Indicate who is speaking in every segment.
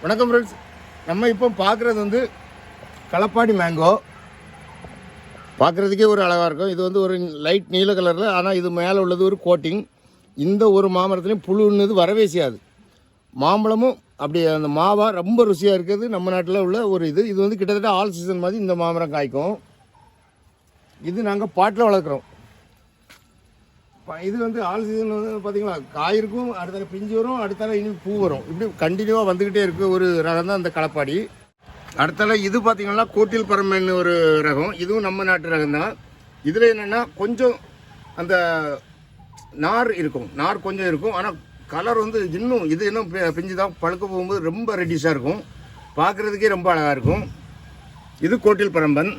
Speaker 1: வணக்கம் ஃப்ரெண்ட்ஸ் நம்ம இப்போ பார்க்குறது வந்து களப்பாடி மேங்கோ பார்க்குறதுக்கே ஒரு அழகாக இருக்கும். இது வந்து ஒரு லைட் நீல கலரில் ஆனால் இது மேலே உள்ளது ஒரு கோட்டிங் இந்த ஒரு மாமரத்துலேயும் புழுன்னது வரவே செய்யாது. மாம்பழமும் அப்படி அந்த மாவா ரொம்ப ருசியாக இருக்கிறது நம்ம நாட்டில் உள்ள ஒரு இது. இது வந்து கிட்டத்தட்ட ஆல் சீசன் மாதிரி இந்த மாமரம் காய்க்கும். இது நாங்கள் பாட்டில் வளர்க்குறோம். இது வந்து ஆல் சீசன் வந்து பார்த்தீங்களா காய் இருக்கும் அடுத்தால பிஞ்சு வரும் அடுத்தால இனி பூ வரும். இப்படி கண்டினியூவாக வந்துக்கிட்டே இருக்குது ஒரு ரகம் தான் அந்த களப்பாடி. அடுத்தால இது பார்த்தீங்கன்னா கோட்டில் பரமன் ஒரு ரகம். இதுவும் நம்ம நாட்டு ரகம் தான். இதில் என்னென்னா கொஞ்சம் அந்த நார் இருக்கும். நார் கொஞ்சம் இருக்கும். ஆனால் கலர் வந்து இன்னும் இது இன்னும் பிஞ்சு தான் பழுக்க போகும்போது ரொம்ப ரெட்டிஷாக இருக்கும். பார்க்குறதுக்கே ரொம்ப அழகாக இருக்கும். இது கோட்டில் பரம்பன்.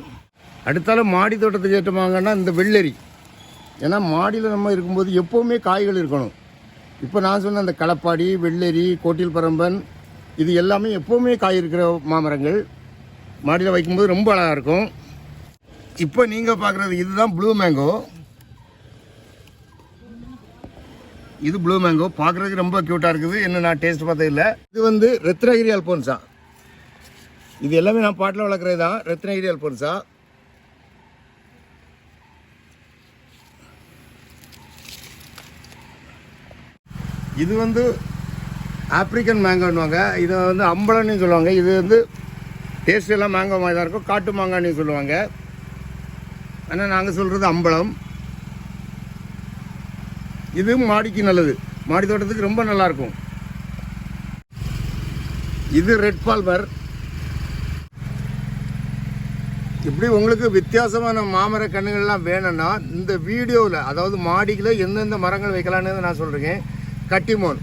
Speaker 1: அடுத்தால மாடி தோட்டத்துக்கு ஏற்றமாங்கன்னா இந்த வெள்ளரி. ஏன்னா மாடியில் நம்ம இருக்கும்போது எப்போவுமே காய்கள் இருக்கணும். இப்போ நான் சொன்ன அந்த களப்பாடி வெள்ளரி கோட்டில் பரம்பன் இது எல்லாமே எப்போவுமே காய் இருக்கிற மாமரங்கள். மாடியில் வைக்கும்போது ரொம்ப அழகாக இருக்கும். இப்போ நீங்கள் பார்க்குறது இதுதான் ப்ளூ மேங்கோ. இது ப்ளூ மேங்கோ. பார்க்குறதுக்கு ரொம்ப க்யூட்டாக இருக்குது. என்ன நான் டேஸ்ட் பார்த்தது இல்லை. இது வந்து ரத்னகிரி அல்போன்ஸா இது எல்லாமே நான் பாட்டில் வளர்க்குறது தான் ரத்னகிரி அல்போன்ஸா இது வந்து ஆப்ரிக்கன் மேங்கோன்னுவாங்க இதை வந்து அம்பளன்னு சொல்லுவாங்க. இது வந்து டேஸ்டெல்லாம் மேங்கோ மாதிரி தான் இருக்கும். காட்டு மாங்கான்னு சொல்லுவாங்க. ஆனால் நாங்கள் சொல்கிறது அம்பளம் இது மாடிக்கு நல்லது. மாடி தோட்டத்துக்கு ரொம்ப நல்லா இருக்கும் இது ரெட் பால்மர் இப்படி உங்களுக்கு வித்தியாசமான மாமர கண்ணுகள்லாம் வேணும்னா இந்த வீடியோவில் அதாவது மாடியில் எந்தெந்த மரங்கள் வைக்கலான்னு நான் சொல்கிறேன் கட்டிமோன்.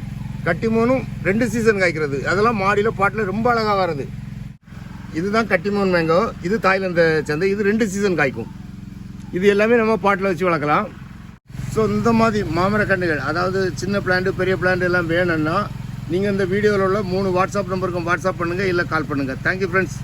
Speaker 1: கட்டிமோனும் ரெண்டு சீசன் காய்க்கிறது. அதெல்லாம் மாடியில் பாட்டில் ரொம்ப அழகாக வருது இதுதான் கட்டிமோன் மேங்கோ இது தாய்லாந்து சந்தை. இது ரெண்டு சீசன் காய்க்கும். இது எல்லாமே நம்ம பாட்டில் வச்சு வளர்க்கலாம். ஸோ இந்த மாதிரி மாமர கன்றுகள் அதாவது சின்ன பிளான்ட்டு பெரிய பிளான்ட் எல்லாம் வேணும்னா நீங்கள் இந்த வீடியோவில் உள்ள மூணு வாட்ஸ்அப் நம்பருக்கும் வாட்ஸ்அப் பண்ணுங்கள் இல்லை கால் பண்ணுங்கள் தேங்க்யூ ஃப்ரெண்ட்ஸ்